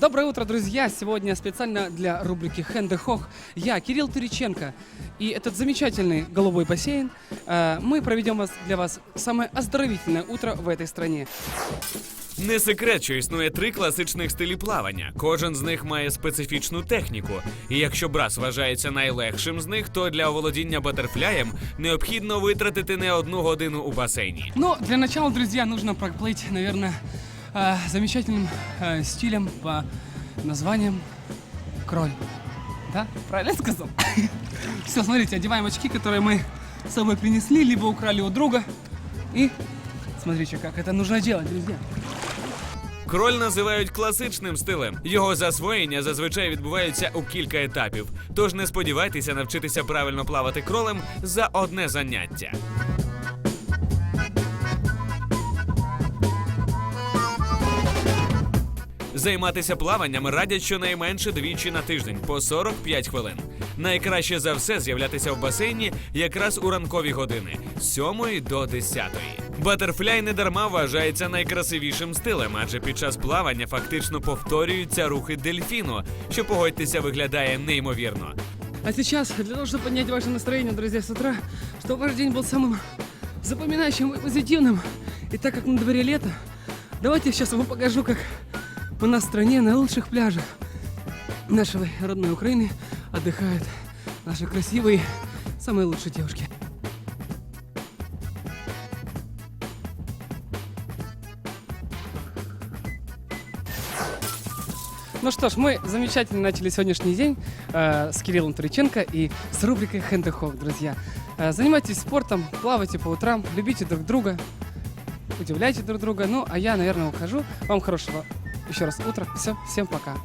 Доброе утро, друзья! Сегодня специально для рубрики «Хэнде Хох» я, Кирилл Туриченко, и этот замечательный голубой бассейн, э, мы проведем вас, для вас самое оздоровительное утро в этой стране. Не секрет, що існує три класичних стилі плавання. Кожен з них має специфічну техніку. І якщо брас вважається найлегшим з них, то для оволодіння батерфляєм необхідно витратити не одну годину у басейні. Но для начала, друзья, нужно проплыть, наверное, э, замечательным э, стилем по названием «Кроль». Да? Правильно я сказал? Все, смотрите, одеваем очки, которые мы с собой принесли, либо украли у друга. И смотрите, как это нужно делать, друзья. Кроль називають класичним стилем. Його засвоєння зазвичай відбувається у кілька етапів. Тож не сподівайтеся навчитися правильно плавати кролем за одне заняття. Займатися плаванням радять щонайменше двічі на тиждень по 45 хвилин. Найкраще за все з'являтися в басейні якраз у ранкові години з 7 до 10. Батерфляй недарма вважається найкрасивішим стилем, адже під час плавання фактично повторюються рухи дельфіну, що погодьтеся виглядає неймовірно. А сейчас, для того, чтобы поднять ваше настроение, друзья, с утра, чтобы ваш день был самым запоминающим и позитивным, и так как на дворе лето, давайте я сейчас вам покажу, как у нас в стране на лучших пляжах нашей родной Украины отдыхают наши красивые, самые лучшие девушки. Ну что ж, мы замечательно начали сегодняшний день э, с Кириллом Туриченко и с рубрикой Хэнде Хок, друзья. Э, занимайтесь спортом, плавайте по утрам, любите друг друга, удивляйте друг друга. Ну, а я, наверное, ухожу. Вам хорошего еще раз утро. Все, всем пока.